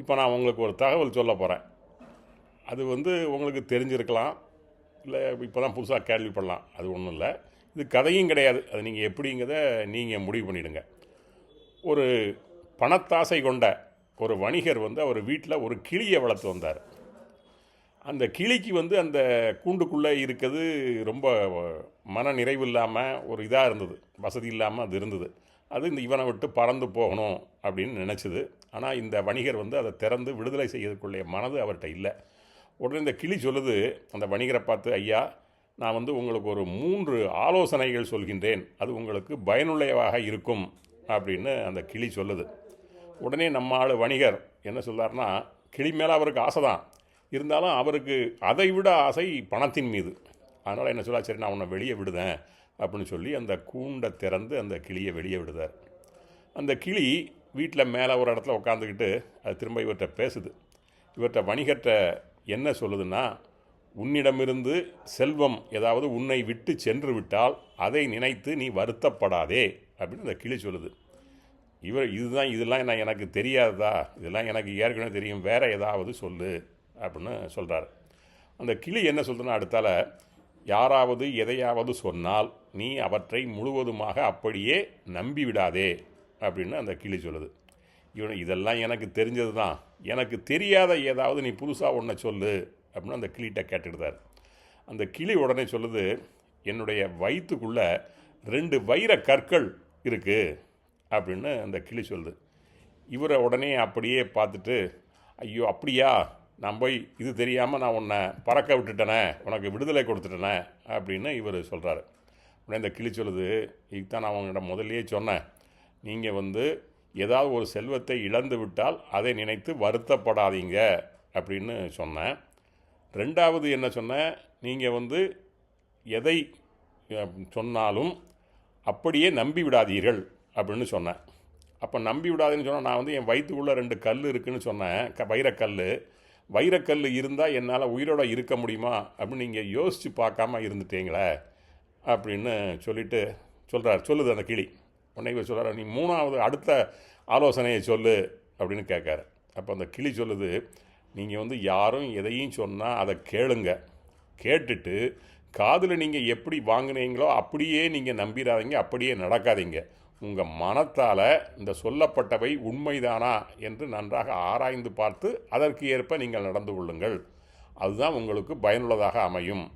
இப்போ நான் உங்களுக்கு ஒரு தகவல் சொல்ல போகிறேன் அது வந்து உங்களுக்கு தெரிஞ்சிருக்கலாம். இல்லை இப்போ தான் புதுசாக கேள்விப்படலாம். அது ஒன்றும் இல்லை. இது கதையும் கிடையாது. அது நீங்கள் எப்படிங்கிறத நீங்கள் முடிவு பண்ணிவிடுங்க ஒரு பணத்தாசை கொண்ட ஒரு வணிகர் வந்து அவர் வீட்டில் ஒரு கிளியை வளர்த்து வந்தார். அந்த கிளிக்கு வந்து அந்த கூண்டுக்குள்ளே இருக்கிறது ரொம்ப மன நிறைவு இல்லாமல் ஒரு இதாக இருந்தது. வசதி இல்லாமல் அது இருந்தது. அது இந்த இவனை விட்டு பறந்து போகணும் அப்படின்னு நினச்சிது. ஆனால் இந்த வணிகர் வந்து அதை திறந்து விடுதலை செய்யறதுக்குள்ளே மனது அவர்கிட்ட இல்லை. உடனே இந்த கிளி சொல்லுது அந்த வணிகரை பார்த்து ஐயா நான் வந்து உங்களுக்கு ஒரு மூன்று ஆலோசனைகள் சொல்கின்றேன். அது உங்களுக்கு பயனுள்ளவாக இருக்கும் அப்படின்னு அந்த கிளி சொல்லுது. உடனே நம்ம ஆள் வணிகர் என்ன சொல்கிறார்னா கிளி மேலே அவருக்கு ஆசை தான். இருந்தாலும் அவருக்கு அதை விட ஆசை பணத்தின் மீது. அதனால் என்ன சொல்லா சரி நான் உன்னை வெளியே விடுதேன். அப்படின்னு சொல்லி அந்த கூண்டை திறந்து அந்த கிளியை வெளியே விடுதார். அந்த கிளி வீட்டில் மேலே ஒரு இடத்துல உட்காந்துக்கிட்டு அது திரும்ப இவர்கிட்ட பேசுது. இவர்கிட்ட வணிகர்கிட்ட என்ன சொல்லுதுன்னா உன்னிடமிருந்து செல்வம் ஏதாவது உன்னை விட்டு சென்று விட்டால் அதை நினைத்து நீ வருத்தப்படாதே அப்படின்னு அந்த கிளி சொல்லுது. இவர் இதுதான் இதெல்லாம் நான் எனக்கு தெரியாததா? இதெல்லாம் எனக்கு ஏற்கனவே தெரியும். வேறு ஏதாவது சொல்லு அப்படின்னு சொல்கிறார் அந்த கிளி என்ன சொல்லுதுன்னா அடுத்தால யாராவது எதையாவது சொன்னால் நீ அவற்றை முழுவதுமாக அப்படியே நம்பிவிடாதே அப்படின்னு அந்த கிளி சொல்லுது. இவன் இதெல்லாம் எனக்கு தெரிஞ்சது தான் எனக்கு தெரியாத ஏதாவது நீ புதுசாக ஒன்றை சொல்லு அப்படின்னு அந்த கிளிகிட்ட கேட்டுடுதார் அந்த கிளி உடனே சொல்லுது என்னுடைய வயிற்றுக்குள்ளே ரெண்டு வைர கற்கள் இருக்குது அப்படின்னு அந்த கிளி சொல்லுது. இவரை உடனே அப்படியே பார்த்துட்டு ஐயோ அப்படியா? நான் போய் இது தெரியாமல் நான் உன்னை பறக்க விட்டுட்டேனே உனக்கு விடுதலை கொடுத்துட்டேனே அப்படின்னு இவர் சொல்கிறாரு உடனே இந்த கிளி சொல்லுது இதுதான் நான் உங்கள்கிட்ட முதல்லையே சொன்னேன். நீங்கள் வந்து ஏதாவது ஒரு செல்வத்தை இழந்து விட்டால் அதை நினைத்து வருத்தப்படாதீங்க அப்படின்னு சொன்னேன். ரெண்டாவது என்ன சொன்னேன் நீங்கள் வந்து எதை சொன்னாலும் அப்படியே நம்பி விடாதீர்கள் அப்படின்னு சொன்னேன். அப்போ நம்பி விடாதேன்னு சொன்னால் நான் வந்து என் வயிற்றுக்குள்ளே ரெண்டு கல் இருக்குதுன்னு சொன்னேன் க வைரக்கல் வைரக்கல் இருந்தால் என்னால் உயிரோட இருக்க முடியுமா? அப்படின்னு நீங்கள் யோசித்து பார்க்காம இருந்துட்டீங்களே? அப்படின்னு சொல்லிட்டு சொல்கிறார் சொல்லுது அந்த கிளி. உடனே இவர் சொல்கிறார் நீ மூணாவது அடுத்த ஆலோசனையை சொல்லு அப்படின்னு கேட்காரு. அப்போ அந்த கிளி சொல்லுது நீங்கள் வந்து யாரும் எதையும் சொன்னால் அதை கேளுங்க. கேட்டுட்டு காதில் நீங்கள் எப்படி வாங்குனீங்களோ அப்படியே நீங்கள் நம்பிடாதீங்க. அப்படியே நடக்காதீங்க. உங்கள் மனத்தால் இந்த சொல்லப்பட்டவை உண்மைதானா என்று நன்றாக ஆராய்ந்து பார்த்து அதற்கு ஏற்ப நீங்கள் நடந்து கொள்ளுங்கள். அதுதான் உங்களுக்கு பயனுள்ளதாக அமையும்.